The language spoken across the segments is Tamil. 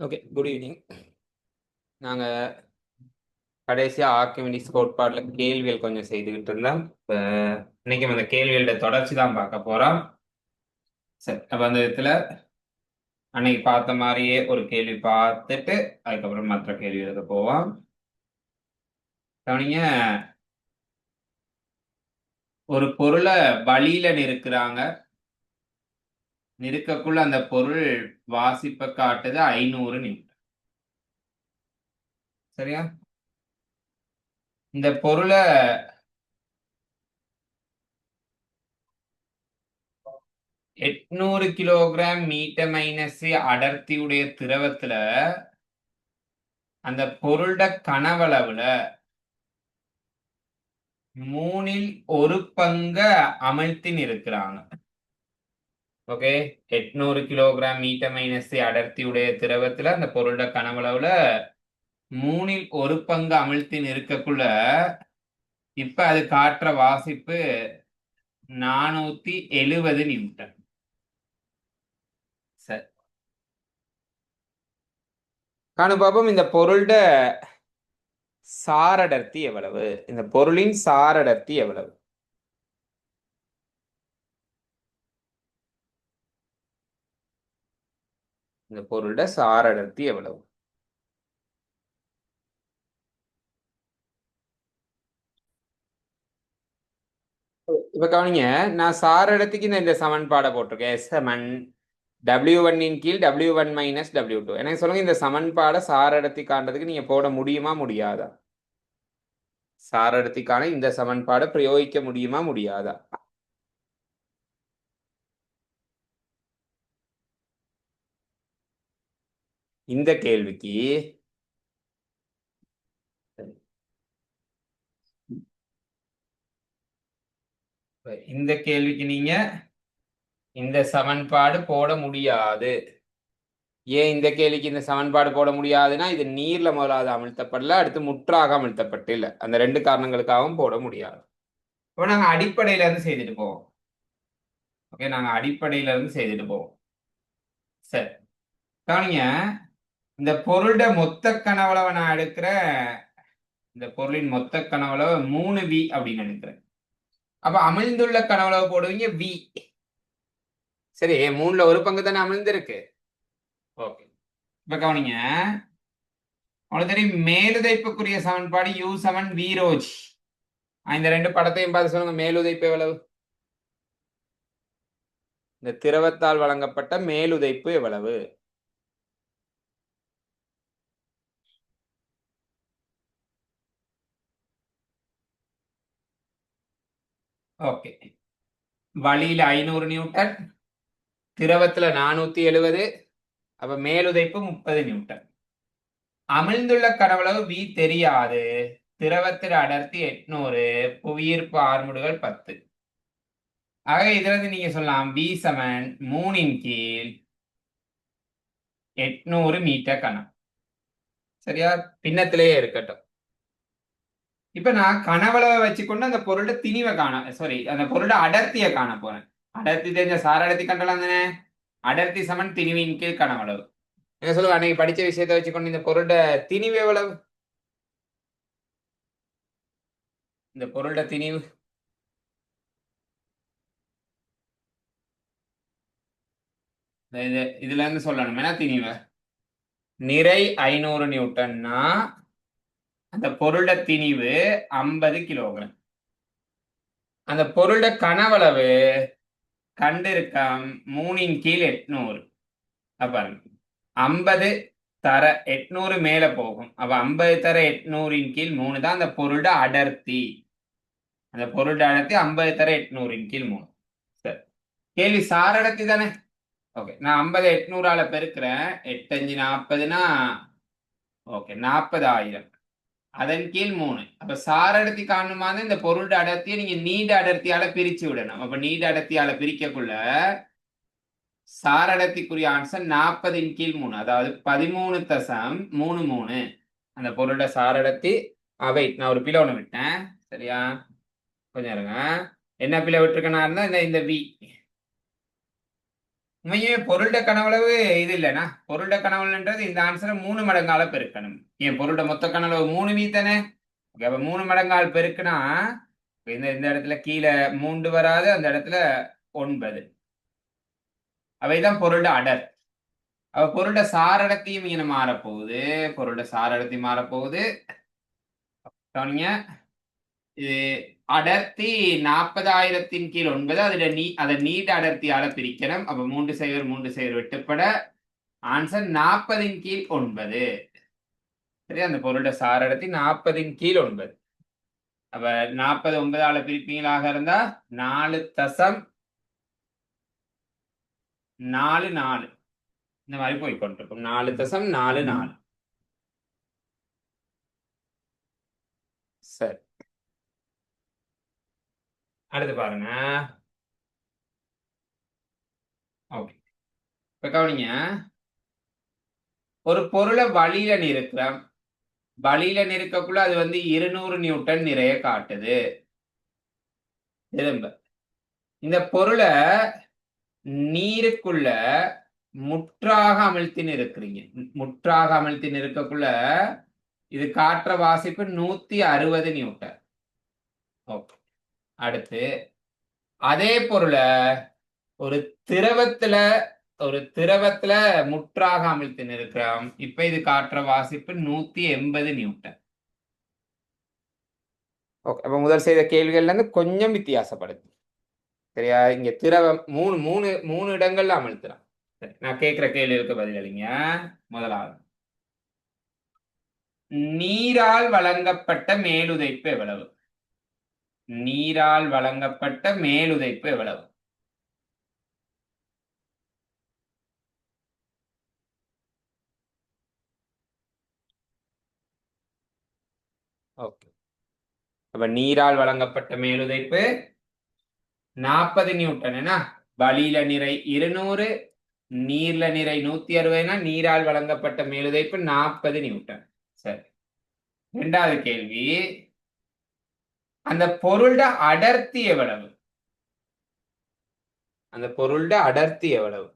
ஓகே குட் ஈவினிங் நாங்கள் கடைசியாக ஆர்கிமிடிக்ஸ் கோட்பாட்டில் கேள்விகள் கொஞ்சம் செய்துக்கிட்டு இருந்தோம். இப்போ இன்னைக்கு அந்த கேள்விகளோட தொடர்ச்சி தான் பார்க்க போகிறோம் சரி அப்போ அந்த விதத்தில் அன்னைக்கு பார்த்த மாதிரியே ஒரு கேள்வி பார்த்துட்டு அதுக்கப்புறம் மற்ற கேள்விகளுக்கு போவோம். கவனிங்க ஒரு பொருளை வழியில் நிற்கிறாங்க நிறுக்கக்குள்ள அந்த பொருள் வாசிப்ப காட்டுது ஐநூறு நிமிடம். சரியா? இந்த பொருளை எட்நூறு கிலோகிராம் மீட்டர் மைனஸ் அடர்த்தியுடைய திரவத்துல அந்த பொருளோட கனவளவுல மூணில் ஒரு பங்க அமழ்த்தின் இருக்கிறாங்க ஓகே. எட்நூறு கிலோகிராம் மீட்டர் மைனஸ் அடர்த்தியுடைய திரவத்துல அந்த பொருளோட கனவளவுல மூணில் ஒரு பங்கு அமிழ்த்தின் இருக்கக்குள்ள இப்ப அது காட்டுற வாசிப்பு நானூத்தி எழுபது நியூட்டன். சரி. காணு பாப்போம். இந்த பொருளோட சாரடர்த்தி எவ்வளவு? இந்த பொருளின் சாரடர்த்தி எவ்வளவு? இந்த பொருளோட சாரடர்த்தி எவ்வளவு? இப்ப கவனிங்க நான் சாரடத்துக்கு இந்த இந்த சமன்பாடை போட்டிருக்கேன். சமன் டபிள்யூ ஒன்னின் கீழ் W one minus W two எனக்கு சொல்லுங்க இந்த சமன்பாடை சாரடத்தி காண்றதுக்கு நீங்க போட முடியுமா முடியாதா? சாரடத்திக்கான இந்த சமன்பாடை பிரயோகிக்க முடியுமா முடியாதா? இந்த கேள்விக்கு இந்த கேள்விக்கு நீங்க இந்த சமன்பாடு போட முடியாது. ஏன் இந்த கேள்விக்கு இந்த சமன்பாடு போட முடியாதுன்னா இது நீர்ல முதலாவது அமிழ்த்தப்படல அடுத்து முற்றாக அமிழ்த்தப்பட்டு இல்லை அந்த ரெண்டு காரணங்களுக்காகவும் போட முடியாது. இப்போ நாங்க அடிப்படையில இருந்து செய்துட்டு போவோம். ஓகே நாங்க அடிப்படையில இருந்து செய்துட்டு போவோம். சரி. கவனிங்க இந்த பொருளோட மொத்த கனவளவை நான் எடுக்கிற இந்த பொருளின் மொத்த கனவுளவை மூணு வி அப்படின்னு எடுக்கிறேன். அப்ப அமிழ்ந்துள்ள கனவுளவை போடுவீங்க வி சரி மூணுல ஒரு பங்கு தானே அமிழ்ந்திருக்கு? ஓகே. இப்ப கவனிங்க. உங்களுக்கு தெரியும் மேலுதைப்புக்குரிய சமன்பாடு யூ சமன் வி ரோஜ் இந்த ரெண்டு படத்தையும் பார்த்து சொல்லுங்க மேலுதைப்பு எவ்வளவு? இந்த திரவத்தால் வழங்கப்பட்ட மேலுதைப்பு எவ்வளவு? ஓகே வழியில் ஐநூறு நியூட்டன் திரவத்தில் நானூற்றி எழுபது அப்போ மேலுதைப்பு முப்பது நியூட்டன். அமிழ்ந்துள்ள கடவுளவு வி தெரியாது. திரவத்தில் அடர்த்தி எட்நூறு புவியீர்ப்பு ஆர்முடுகள் பத்து. ஆக இதுல இருந்து நீங்க சொல்லலாம் வி செவன் மூணின் கீழ் எட்நூறு மீட்டர் கணம். சரியா? பின்னத்திலேயே இருக்கட்டும். இப்ப நான் கனவளவை வச்சுக்கொண்டு அந்த பொருளோட திணிவை காண சாரி அந்த பொருளோட அடர்த்தியை காண போறேன். அடர்த்தி தெரிஞ்ச சார அடர்த்தி கண்டலாம் தானே? அடர்த்தி சமன் திணிவின் கீழ் கனவளவு. என்ன சொல்லுவா அன்னைக்கு படிச்ச விஷயத்த வச்சுக்கொண்டு இந்த பொருளோட திணிவு எவ்வளவு? இந்த பொருளோட திணிவு. இது இதுல இருந்து சொல்லணும் என்ன திணிவு. நிறை ஐநூறு நியூட்டன்னா அந்த பொருளோட திணிவு ஐம்பது கிலோகிராம். அந்த பொருளோட கனவளவு கண்டிருக்கம் மூணின் கீழ் எட்நூறு. அப்ப ஐம்பது தர எட்நூறு மேல போகும். அப்ப ஐம்பது தர எட்நூறின் கீழ் மூணு தான் அந்த பொருளோட அடர்த்தி. அந்த பொருளோட அடர்த்தி ஐம்பது தர எட்நூறின் கீழ் மூணு. சரி. கேள்வி சாரடர்த்தி தானே? ஓகே. நான் ஐம்பது எட்நூறால பெருக்கிறேன். எட்டஞ்சு நாற்பதுனா ஓகே நாற்பதாயிரம். அதன் கீழ் மூணு. அப்ப சாரடர்த்தி காரணமா இந்த பொருள் அடர்த்தியை நீங்க நீண்ட அடர்த்தியால பிரிச்சு விடணும். அப்ப நீண்ட அடர்த்தியால பிரிக்கக்குள்ள சாரடர்த்திக்குரிய ஆன்சர் நாற்பதின் கீழ் மூணு. அதாவது பதிமூணு தசம் மூணு மூணு. அந்த பொருளோட சாரடர்த்தி அவை. நான் ஒரு பிளவு ஒன்று விட்டேன். சரியா? கொஞ்சம் இருங்க. என்ன பிளவு விட்டுருக்கனா இருந்தா இந்த இந்த வி உண்மையே பொருள்ட கனவளவு இது இல்லைனா பொருள்ட கனவுன்றது இந்த ஆன்சரை மூணு மடங்கால பெருக்கணும். ஏன் பொருள்ட மொத்த கனவளவு மூணு வீ தானே? ஓகே அப்ப மூணு மடங்கால் பெருக்குனா இந்த இந்த இடத்துல கீழே மூன்று வராது அந்த இடத்துல ஒன்பது. அவைதான் பொருள்ட அடர். அப்ப பொருள்ட சாரடத்தையும் இங்கே மாறப்போகுது. பொருள்ட சாரடத்தையும் மாறப்போகுது. கவனிங்க. இது அடர்த்தி நாற்பதாயிரத்தின் கீழ் ஒன்பது அதுல நீ அதை நீட் அடர்த்தியால பிரிக்கணும். அப்ப மூன்று சைவர் மூன்று சைவர் வெட்டுப்பட. ஆன்சர் நாற்பதின் கீழ் ஒன்பது. சரி அந்த பொருளோட சாரடர்த்தி நாற்பதின் கீழ் ஒன்பது. அப்ப நாற்பது ஒன்பதால பிரிப்பீங்களாக இருந்தா நாலு தசம் நாலு நாலு. இந்த மாதிரி போய் கொண்டிருக்கும். நாலு தசம் நாலு நாலு சரி அடுத்து பாருங்க. ஓகே இப்ப கவனிங்க. ஒரு பொருளை வழியில நிறுத்துறோம் வழியில நிறுக்கக்குள்ள அது வந்து இருநூறு நியூட்டன் நிறைய காட்டுது. திரும்ப. இந்த பொருளை நீருக்குள்ள முற்றாக அமழ்த்தின்னு இருக்கிறீங்க முற்றாக அமிழ்த்தி நிறுக்கக்குள்ள இது காற்ற வாசிப்பு நூத்தி அறுபது நியூட்டன். ஓகே அடுத்து அதே பொருளை ஒரு திரவத்துல ஒரு திரவத்துல முற்றாக அமிழ்த்து நிற்கிறோம் இப்ப இது காற்ற வாசிப்பு நூத்தி எண்பது நியூட்டன். ஓகே அப்ப முதல் செய்த கேள்விகள்ல இருந்து கொஞ்சம் வித்தியாசப்படுது சரியா? இங்க திரவம் மூணு மூணு மூணு இடங்கள்ல அமிழ்த்துறோம். சரி நான் கேட்கிற கேள்விகளுக்கு பதிலளிங்க முதலாவது நீரால் வழங்கப்பட்ட மேலுதைப்பு எவ்வளவு? நீரால் வழங்கப்பட்ட மேலுதைப்பு எவ்வளவு? ஓகே அப்ப நீரால் வழங்கப்பட்ட மேலுதைப்பு நாற்பது நியூட்டன் என்ன வளியில நிறை இருநூறு நீர்ல நிறை நூத்தி அறுபதுனா நீரால் வழங்கப்பட்ட மேலுதைப்பு நாற்பது நியூட்டன். சரி. இரண்டாவது கேள்வி. அந்த பொருள்ட அடர்த்தி எவ்வளவு? அந்த பொருள்ட அடர்த்தி எவ்வளவு?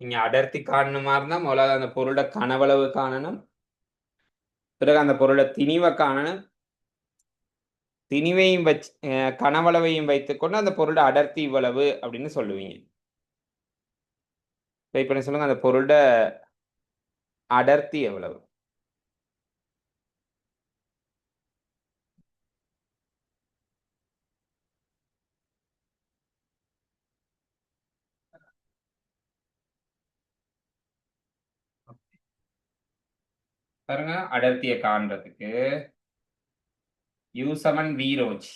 நீங்க அடர்த்தி காணணுமா இருந்தா முதல்ல அந்த பொருளோட கனவளவு காணணும். பிறகு அந்த பொருளை திணிவை காணணும் திணிவையும் வச்சு அஹ் கனவளவையும் வைத்துக்கொண்டு அந்த பொருளோட அடர்த்தி இவ்வளவு அப்படின்னு சொல்லுவீங்க. ட்ரை பண்ணி சொல்லுங்க? அந்த பொருளோட அடர்த்தி எவ்வளவு? பாருங்க அடர்த்தியை காண்றதுக்கு. யூ செவன் வீரோஜ்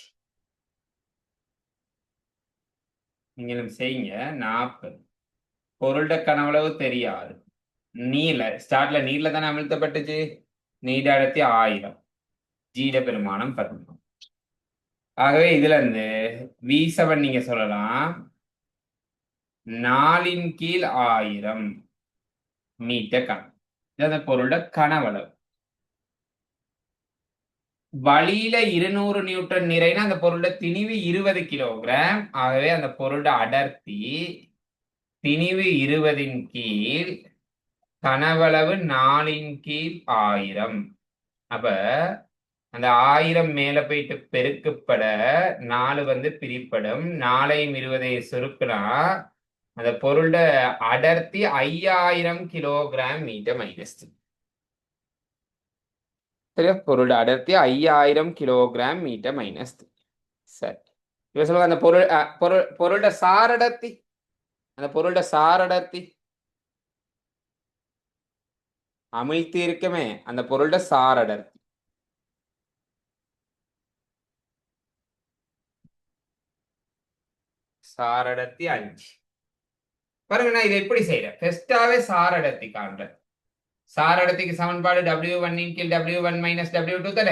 நீங்களும் செய்யுங்க நாற்பது பொருள்கிட்ட கனவளவு தெரியாது. நீல ஸ்டார்ட்ல நீர்ல தானே அமிழ்த்தப்பட்டுச்சு? நீட அடர்த்தி ஆயிரம். ஜீட பெருமானம் பதினொன்று. ஆகவே இதுல இருந்து வி செவன் நீங்க சொல்லலாம். நாலின் கீழ் ஆயிரம். மீட்டர் கணக்கு. இது அந்த பொருளோட? கனவளவு. வழியில இருநூறு நியூட்டன் நிறைனா அந்த பொருளோட திணிவு இருபது கிலோகிராம். ஆகவே அந்த பொருளோட அடர்த்தி திணிவு இருபதின் கீழ் கனவளவு நாலின் கீழ் ஆயிரம். அப்ப அந்த ஆயிரம் மேல போயிட்டு பெருக்கப்பட நாலு வந்து பிரிப்படும். நாளையும் இருபதையும் சுருக்கினா அந்த பொருளோட அடர்த்தி ஐயாயிரம் கிலோகிராம் மீட்டர் மைனஸ் சரியா? பொருளோட அடர்த்தி ஐயாயிரம் கிலோகிராம் மீட்டர் மைனஸ் சரி. இவன் சொல்லுவாங்க அந்த பொருள் பொருள் பொருளோட சாரடர்த்தி. அந்த பொருளோட சாரடர்த்தி. அமிழ்த்தி இருக்குமே அந்த பொருளோட சாரடர்த்தி. சாரடர்த்தி அஞ்சு. பாருங்க நான் இதை எப்படி செய்யறேன் ஃபர்ஸ்டாவே சாரடத்தி காண்றேன். சாரடத்திக்கு சமன்பாடு டபிள்யூ ஒன் கீழ் W one minus W two தர.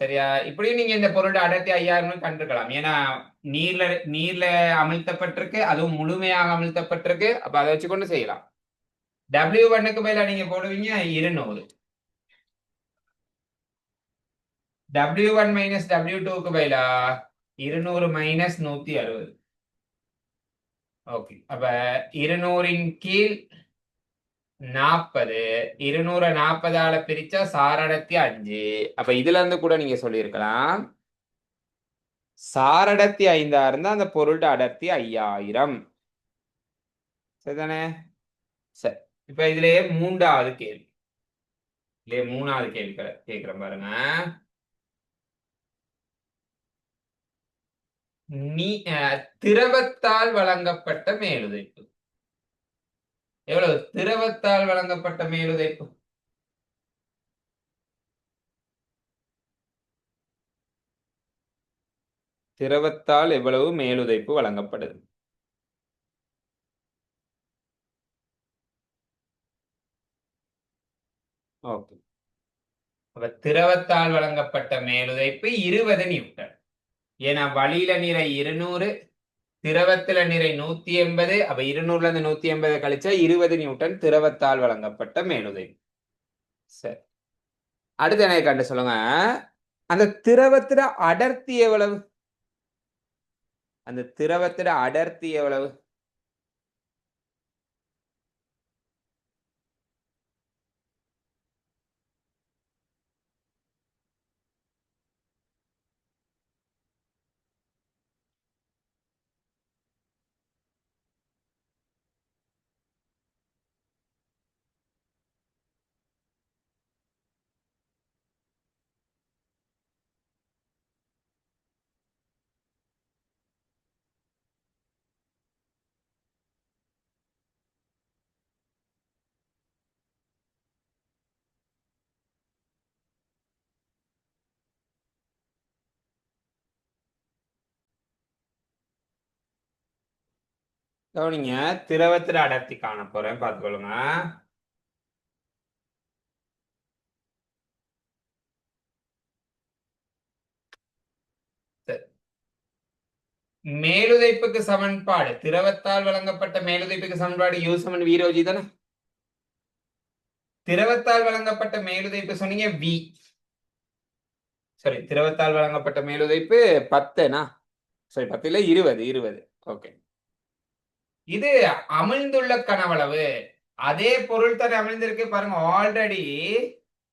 சரியா? இப்படியும் நீங்க இந்த பொருளோட அடர்த்தி ஐயாயிரம்னு கண்டிருக்கலாம். ஏன்னா நீர்ல நீர்ல அமிழ்த்தப்பட்டிருக்கு அதுவும் முழுமையாக அமிழ்த்தப்பட்டிருக்கு. அப்ப அதை வச்சு கொண்டு செய்யலாம். டபிள்யூ ஒன்னுக்கு பதிலா நீங்க போடுவீங்க இருநூறு. டபிள்யூ ஒன் மைனஸ் டபிள்யூ டூக்கு பதிலா இருநூறு மைனஸ் நூத்தி அறுபது. ஓகே அப்ப இருநூறின் கீழ் நாற்பது இருநூறு நாற்பதால பிரிச்சா சாரடத்தி அஞ்சு. அப்ப இதுல இருந்து கூட நீங்க சொல்லியிருக்கலாம். சாரடத்தி ஐந்தா இருந்தா அந்த பொருள் அடர்த்தி ஐயாயிரம். சரிதானே? சரி. இப்ப இதுலயே மூன்றாவது கேள்வி. இதுலயே மூணாவது கேள்வி கேட்கிறேன் கேக்குறேன் பாருங்க. நீ அஹ், திரவத்தால் வழங்கப்பட்ட மேலுதைப்பு. எவ்வளவு? திரவத்தால் வழங்கப்பட்ட மேலுதைப்பு. திரவத்தால் எவ்வளவு மேலுதைப்பு வழங்கப்படுது? ஓகே. அப்ப திரவத்தால் வழங்கப்பட்ட மேலுதைப்பு இருபது நியூட்டன். ஏன்னா வழியில நிறை இருநூறு திரவத்துல நிறை நூத்தி எண்பது அப்ப இருநூறுல இருந்து நூத்தி எண்பது கழிச்சா இருபது நியூட்டன் திரவத்தால் வழங்கப்பட்ட மேலுதைப்பு சரி. அடுத்து என்ன கண்டு சொல்லுங்க. அந்த திரவத்துல அடர்த்தி எவ்வளவு? அந்த திரவத்துல அடர்த்தி எவ்வளவு? கவனிங்க திரவத்தில் அடர்த்தி காண போறேன். பார்த்துக்கொள்ளுங்க. மேலுதைப்புக்கு சமன்பாடு. திரவத்தால் வழங்கப்பட்ட மேலுதைப்புக்கு சமன்பாடு யூ சமன் வீரோஜி தானே? திரவத்தால் வழங்கப்பட்ட மேலுதைப்பு சொன்னீங்க வி சாரி திரவத்தால் வழங்கப்பட்ட மேலுதைப்பு பத்துனா? சரி பத்து இல்ல இருபது இருபது. ஓகே இது அமிழ்ந்துள்ள கனவளவு. அதே பொருள் தானே அமிழ்ந்திருக்கு பாருங்க ஆல்ரெடி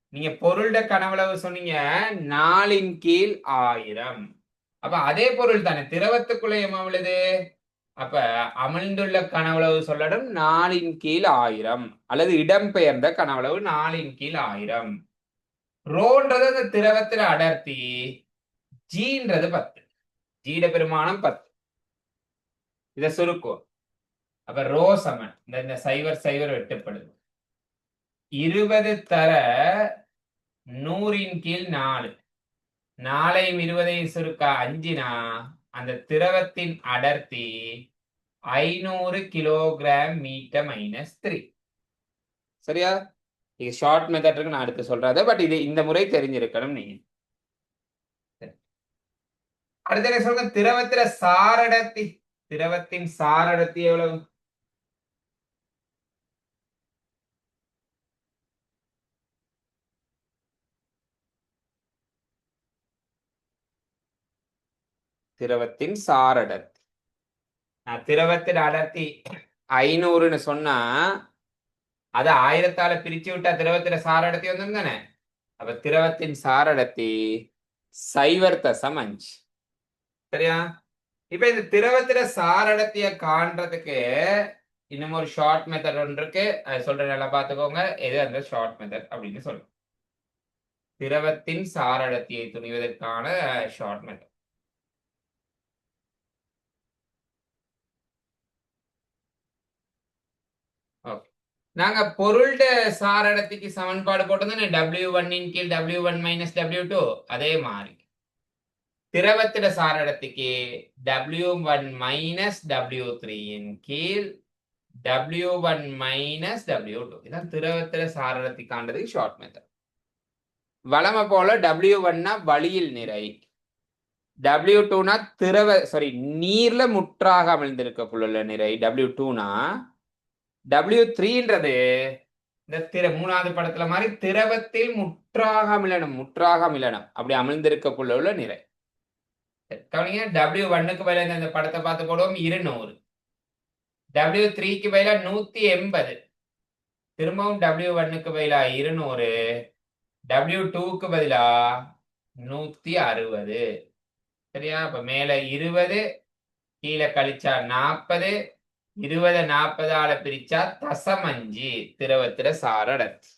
நீங்க பொருள்ட கனவளவு சொன்னீங்க நாலின் கீழ் ஆயிரம். அப்ப அதே பொருள் தானே திரவத்துக்குள்ள எவ்வளவு அப்ப அமிழ்ந்துள்ள கனவளவு சொல்லடும் நாலின் கீழ் ஆயிரம். அல்லது இடம்பெயர்ந்த கனவளவு நாலின் கீழ் ஆயிரம். ரோன்றது அந்த திரவத்துல அடர்த்தி ஜீன்றது பத்து. ஜீட பெருமானம் பத்து. இத சுருக்கும் அப்ப ரோ சமன் இந்த இந்த சைவர் சைவர் வெட்டப்படுது. இருபது தர நூறின் கீழ் நாலு. நாளையும் இருபதையும் சுருக்கா அஞ்சினா அந்த திரவத்தின் அடர்த்தி ஐநூறு கிலோகிராம் மீட்டர் மைனஸ் த்ரீ சரியா? இது ஷார்ட் மெத்தட் இருக்கு நான் அடுத்து சொல்றது பட் இது இந்த முறை தெரிஞ்சிருக்கணும் நீங்க. சரி. அடுத்து என்ன சொல்லுங்க? திரவத்தில சாரடர்த்தி. திரவத்தின் சாரடர்த்தி எவ்வளவு? திரவத்தின் சாரடர்த்தி. நான் திரவத்தின் அடர்த்தி ஐநூறுன்னு சொன்னா அது ஆயிரத்தால பிரிச்சு விட்டா திரவத்தில சாரடர்த்தி வந்து தானே? அப்ப திரவத்தின் சாரடர்த்தி சைவர் தசம் அஞ்சு சரியா? இப்ப இந்த திரவத்தில சாரடர்த்திய காண்றதுக்கு இன்னும் ஒரு ஷார்ட் மெத்தட் ஒன்று இருக்கு. அது சொல்ற நல்லா பாத்துக்கோங்க எது அந்த ஷார்ட் மெத்தட் அப்படின்னு சொல்லுங்க. திரவத்தின் சாரடத்தியை துணிவதற்கான ஷார்ட் மெத்தட் ஓகே நாங்க பொருள்ட சாரடத்திக்கு சமன்பாடு போட்டது டபிள்யூ ஒன்னின் கீழ் W one minus W two அதே மாதிரி. திரவத்திட சாரடத்திக்கு டபிள்யூ ஒன் மைனஸ் டபிள்யூ த்ரீயின் கீழ் W one minus W two இதான் திரவத்திட சாரடத்திக்காண்டது ஷார்ட் மெத்தட் வளமை போல டபிள்யூ ஒன்னா வழியில் நிறை. டபிள்யூ டூனா திரவ சாரி நீர்ல முற்றாக அமிழ்ந்திருக்கக்குள்ள நிறை. டபிள்யூ டூனா டபிள்யூ த்ரீன்றது இந்த திர மூணாவது படத்துல மாதிரி திரவத்தில் முற்றாக மிலனம் முற்றாக மிலனம் அப்படி அமிழ்ந்திருக்கக்குள்ள உள்ள நிறை. கவனிங்க டபிள்யூ ஒன்னுக்கு பதிலாக இந்த படத்தை பார்த்து போடுவோம் இருநூறு. டபிள்யூ த்ரீக்கு பதிலாக நூத்தி எண்பது. திரும்பவும் டபிள்யூ ஒன்னுக்கு பதிலாக இருநூறு. டபிள்யூ டூக்கு பதிலா நூத்தி அறுபது. சரியா? இப்ப மேல இருபது கீழே கழிச்சா நாற்பது இருபது நாற்பதால பிரிச்சா தசமஞ்சு திரவத்துல சார அடர்த்தி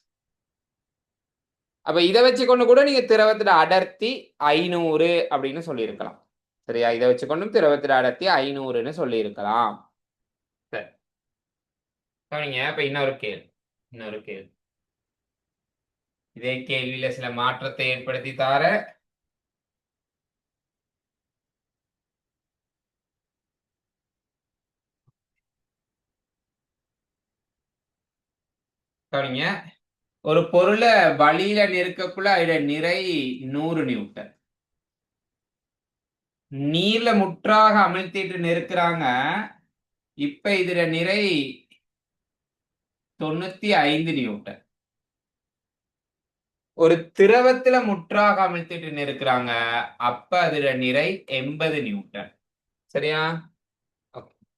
அப்ப இதை வச்சுக்கொண்டு கூட நீங்க திரவத்துல அடர்த்தி ஐநூறு அப்படின்னு சொல்லியிருக்கலாம். சரியா? இதை வச்சுக்கொண்டும் திரவத்துல அடர்த்தி ஐநூறுன்னு சொல்லியிருக்கலாம். சரி. கவனிங்க இப்ப இன்னொரு கேள்வி இன்னொரு கேள்வி. இதே கேள்வியில சில மாற்றத்தை ஏற்படுத்தி தார கவனிங்க ஒரு பொருளை வழியில நெருக்கக்குள்ள அதோட நிறை நூறு நியூட்டன். நீர்ல முற்றாக அமிழ்த்திட்டு நெருக்கிறாங்க. இப்ப இதுல நிறை தொண்ணூத்தி ஐந்து நியூட்டன். ஒரு திரவத்துல முற்றாக அமிழ்த்திட்டு நெருக்கிறாங்க. அப்ப அதுல நிறை எண்பது நியூட்டன். சரியா?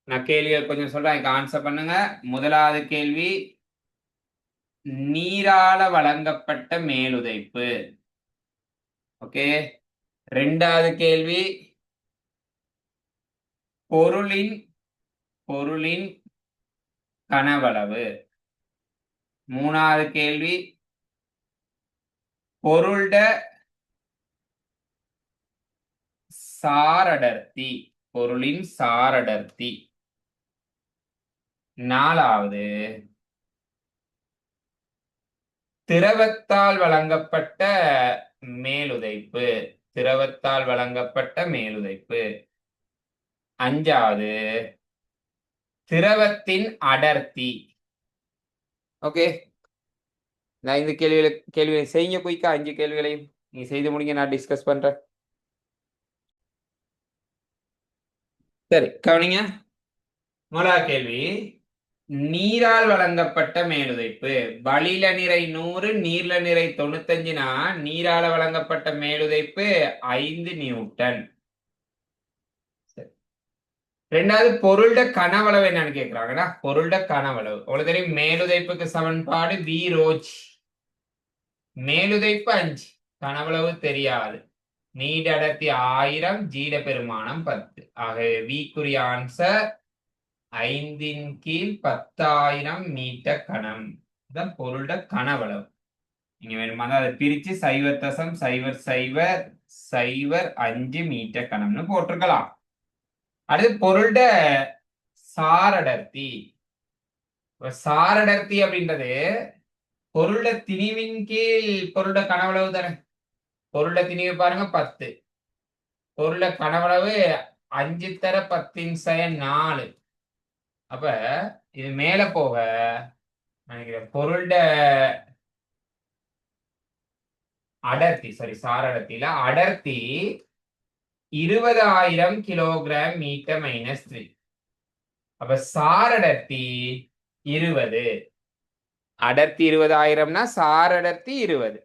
நான் கேள்விகள் கொஞ்சம் சொல்றேன். ஆன்சர் பண்ணுங்க. முதலாவது கேள்வி. நீரால வழங்கப்பட்ட மேலுதைப்பு. ஓகே? ரெண்டாவது கேள்வி. பொருளின் பொருளின் கனவளவு. மூணாவது கேள்வி. பொருள்ட சாரடர்த்தி. பொருளின் சாரடர்த்தி. நாலாவது. திரவத்தால் வழங்கப்பட்ட மேலுதைப்பு. திரவத்தால் வழங்கப்பட்ட மேலுதைப்பு. அஞ்சாவது திரவத்தின் அடர்த்தி. ஓகே. நான் இந்த கேள்விகளை கேள்விகளை செய்யுங்க குயிக்கா. அஞ்சு கேள்விகளையும் நீங்க செய்து முடிங்க நான் டிஸ்கஸ் பண்றேன். சரி கவனிங்க. முதலாவது கேள்வி நீரால் வழங்கப்பட்ட மேலுதைப்பு. வளில நிறை நூறு நீர்ல நிறை தொண்ணூத்தஞ்சுனா நீரால வழங்கப்பட்ட மேலுதைப்பு ஐந்து நியூட்டன். ரெண்டாவது பொருள்ட கனவளவு என்னன்னு கேக்குறாங்கன்னா பொருள்ட கனவளவு. உங்களுக்கு தெரியும் மேலுதைப்புக்கு சமன்பாடு வி. ரோஜ். மேலுதைப்பு அஞ்சு. கனவளவு தெரியாது. நீட ஆயிரம் ஜீட பெருமானம் பத்து. ஆகவே வீக்குரிய ஆன்சர் ஐந்தின் கீழ் பத்தாயிரம் மீட்டர் கணம். இதான் பொருளோட கனவளவு. நீங்க வேணுமா? அதை பிரிச்சு சைவர் தசம் சைவர் சைவர் சைவர் அஞ்சு மீட்டர் கணம்னு போட்டிருக்கலாம். அடுத்து பொருளோட சாரடர்த்தி. சாரடர்த்தி அப்படின்றது பொருளோட திணிவின் கீழ் பொருளோட கனவளவு தானே? பொருளோட திணிவு பாருங்க பத்து. பொருளோட கனவளவு அஞ்சு தர பத்தின் சய நாலு. அப்ப இது மேல போக நினைக்கிறேன். பொருள்ட அடர்த்தி சாரி சாரடர்த்தியில அடர்த்தி இருபதாயிரம் கிலோகிராம் மீட்டர் மைனஸ் த்ரீ அப்ப சாரடர்த்தி இருபது. அடர்த்தி இருபதாயிரம்னா சாரடர்த்தி இருபது.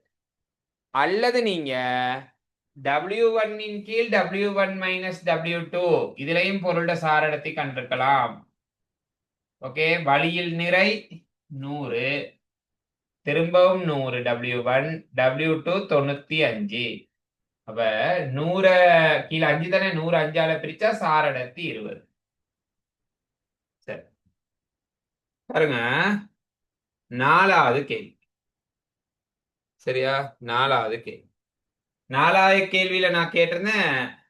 அல்லது நீங்க டபிள்யூ ஒன்னின் கீழ் W one minus W two இதுலயும் பொருளோட சாரடர்த்தி கண்டிருக்கலாம். ஓகே வழியில் நிறை நூறு திரும்பவும் நூறு டபிள்யூ ஒன் டபிள்யூ டூ தொண்ணூத்தி அஞ்சு. அப்ப நூற கீழே அஞ்சு தானே? நூறு அஞ்சால பிரிச்சா சாரடத்தி இருபது. சரி. பாருங்க. நாலாவது கேள்வி. சரியா? நாலாவது கேள்வி. நாலாவது கேள்வியில நான் கேட்டிருந்தேன்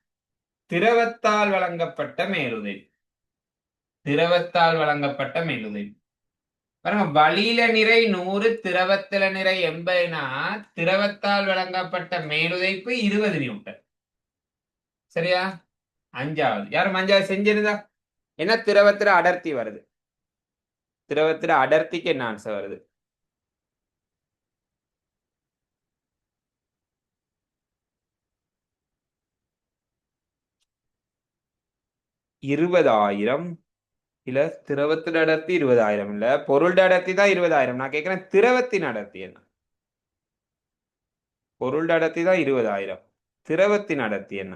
திரவத்தால் வழங்கப்பட்ட மேலுதவி திரவத்தால் வழங்கப்பட்ட மெழுதை பாருங்க வழியில நிறை நூறு திரவத்தில நிறை எண்பதுனா திரவத்தால் வழங்கப்பட்ட மேலுதைப்பு இருபது நியூட்டன். சரியா? அஞ்சாவது. யாரும் அஞ்சாவது செஞ்சிருந்தா? என்ன திரவத்துல அடர்த்தி வருது? திரவத்துல அடர்த்திக்கு என்ன ஆன்சர் வருது? இருபதாயிரம் இல்ல திரவத்தின் அடர்த்தி இருபதாயிரம் இல்ல பொருள் அடர்த்தி தான் இருபதாயிரம். நான் கேட்கிறேன் திரவத்தின் அடர்த்தி என்ன? பொருள் அடர்த்தி தான் இருபதாயிரம். திரவத்தின் அடர்த்தி என்ன?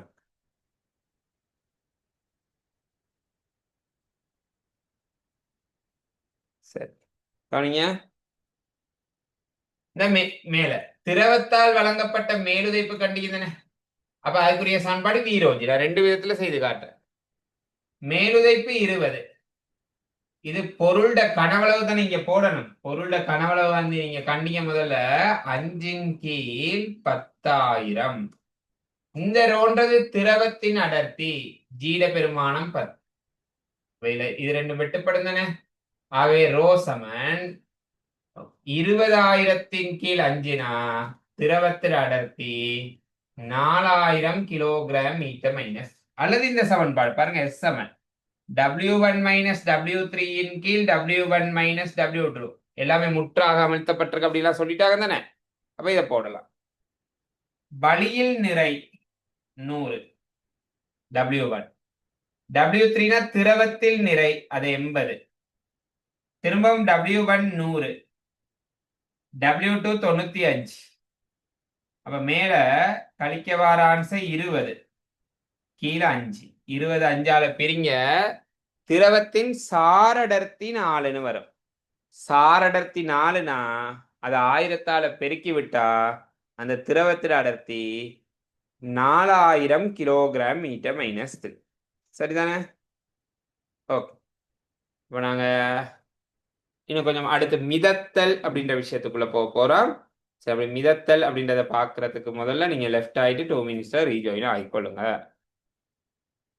சரி கவனிங்க. இந்த மேல. திரவத்தால் வழங்கப்பட்ட மேலுதைப்பு கண்டிக்குதானே அப்ப அதுக்குரிய சமன்பாடு வீரோஜி ரெண்டு விதத்துல செய்து காட்டுறேன். மேலுதைப்பு இருபது. இது பொருள்ட கனவளவு தான் நீங்க போடணும். பொருள்ட கனவளவு வந்து நீங்க கண்டிங்க முதல்ல. அஞ்சின் கீழ் பத்தாயிரம். இந்த ரோன்றது திரவத்தின் அடர்த்தி. ஜீட பெருமானம் பத்து இது ரெண்டு வெட்டுப்படும் தானே? ஆகவே ரோ சமன் இருபதாயிரத்தின் கீழ் அஞ்சினா திரவத்தின் அடர்த்தி நாலாயிரம் கிலோகிராம் மீட்டர் மைனஸ் அல்லது இந்த சமன்பாடு பாருங்க எஸ் சமன். டபிள்யூ ஒன் மைனஸ் டபிள்யூ த்ரீயின் கீழ் W one minus W two எல்லாமே முற்றாக அமர்த்தப்பட்டிருக்கு அப்படிலாம் சொல்லிட்டாங்க தானே? அப்ப இதை போடலாம். வழியில் நிறை நூறு. டபிள்யூ ஒன் டபிள்யூ த்ரீனா திரவத்தில் நிறை அது எண்பது. திரும்பவும் டபிள்யூ ஒன் நூறு. டபிள்யூ டூ தொண்ணூத்தி அஞ்சு. அப்ப மேல கழிக்க ஆன்சர் இருபது. கீழே அஞ்சு. இருபது அஞ்சால பிரிங்க. திரவத்தின் சாரடர்த்தி நாலுன்னு வரும். சாரடர்த்தி நாலுனா அதை ஆயிரத்தால பெருக்கி விட்டா அந்த திரவத்தின் அடர்த்தி நாலாயிரம் கிலோகிராம் மீட்டர் மைனஸ் த்ரீ சரிதானே? ஓகே இப்போ நாங்கள் இன்னும் கொஞ்சம் அடுத்து மிதத்தல் அப்படின்ற விஷயத்துக்குள்ள போக போகிறோம் சரி அப்படி மிதத்தல் அப்படின்றத பார்க்கறதுக்கு முதல்ல நீங்கள் லெஃப்ட் ஆகிட்டு டூ மினிட்ஸில் ரீஜாயின் ஆகிக்கொள்ளுங்க.